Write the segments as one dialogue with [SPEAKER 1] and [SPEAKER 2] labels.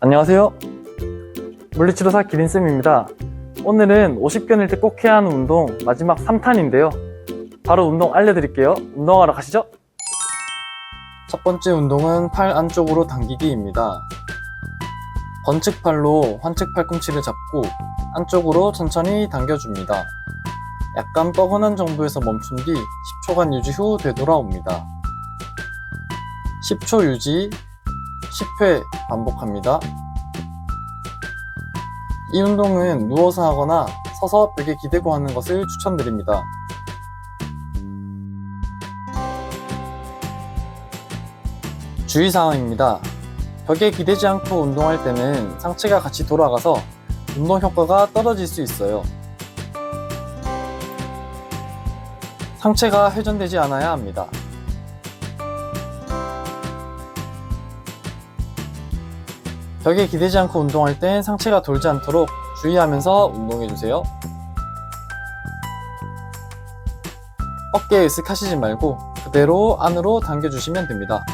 [SPEAKER 1] 안녕하세요. 물리치료사 기린쌤입니다. 오늘은 50견일 때 꼭 해야 하는 운동 마지막 3탄인데요. 바로 운동 알려드릴게요. 운동하러 가시죠. 첫 번째 운동은 팔 안쪽으로 당기기입니다. 번측 팔로 환측 팔꿈치를 잡고 안쪽으로 천천히 당겨줍니다. 약간 뻐근한 정도에서 멈춘 뒤 10초간 유지 후 되돌아옵니다. 10초 유지, 10회 반복합니다. 이 운동은 누워서 하거나 서서 벽에 기대고 하는 것을 추천드립니다. 주의사항입니다. 벽에 기대지 않고 운동할 때는 상체가 같이 돌아가서 운동 효과가 떨어질 수 있어요. 상체가 회전되지 않아야 합니다. 벽에 기대지 않고 운동할 땐 상체가 돌지 않도록 주의하면서 운동해주세요. 어깨에 으쓱하시지 말고 그대로 안으로 당겨주시면 됩니다.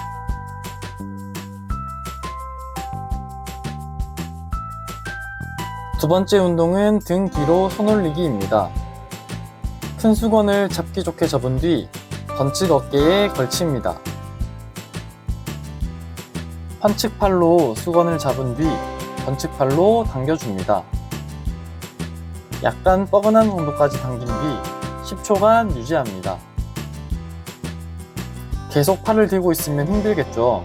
[SPEAKER 1] 두 번째 운동은 등 뒤로 손 올리기입니다. 큰 수건을 잡기 좋게 접은 뒤 번측 어깨에 걸칩니다. 환측 팔로 수건을 잡은 뒤 번측 팔로 당겨줍니다. 약간 뻐근한 정도까지 당긴 뒤 10초간 유지합니다. 계속 팔을 들고 있으면 힘들겠죠.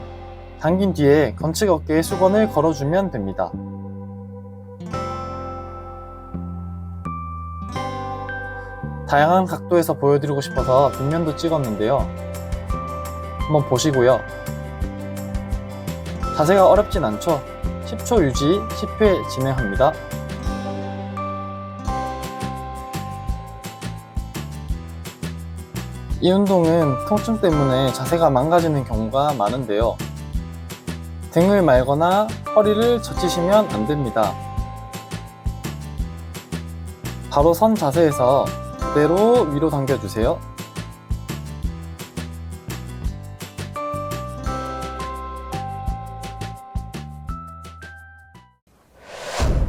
[SPEAKER 1] 당긴 뒤에 건측 어깨에 수건을 걸어주면 됩니다. 다양한 각도에서 보여드리고 싶어서 뒷면도 찍었는데요. 한번 보시고요. 자세가 어렵진 않죠? 10초 유지, 10회 진행합니다. 이 운동은 통증 때문에 자세가 망가지는 경우가 많은데요. 등을 말거나 허리를 젖히시면 안 됩니다. 바로 선 자세에서 그대로 위로 당겨주세요.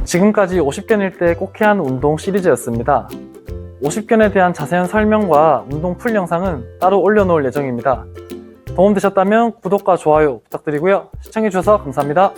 [SPEAKER 1] 지금까지 50견일 때 꼭 해야 운동 시리즈였습니다. 50견에 대한 자세한 설명과 운동 풀 영상은 따로 올려놓을 예정입니다. 도움되셨다면 구독과 좋아요 부탁드리고요. 시청해주셔서 감사합니다.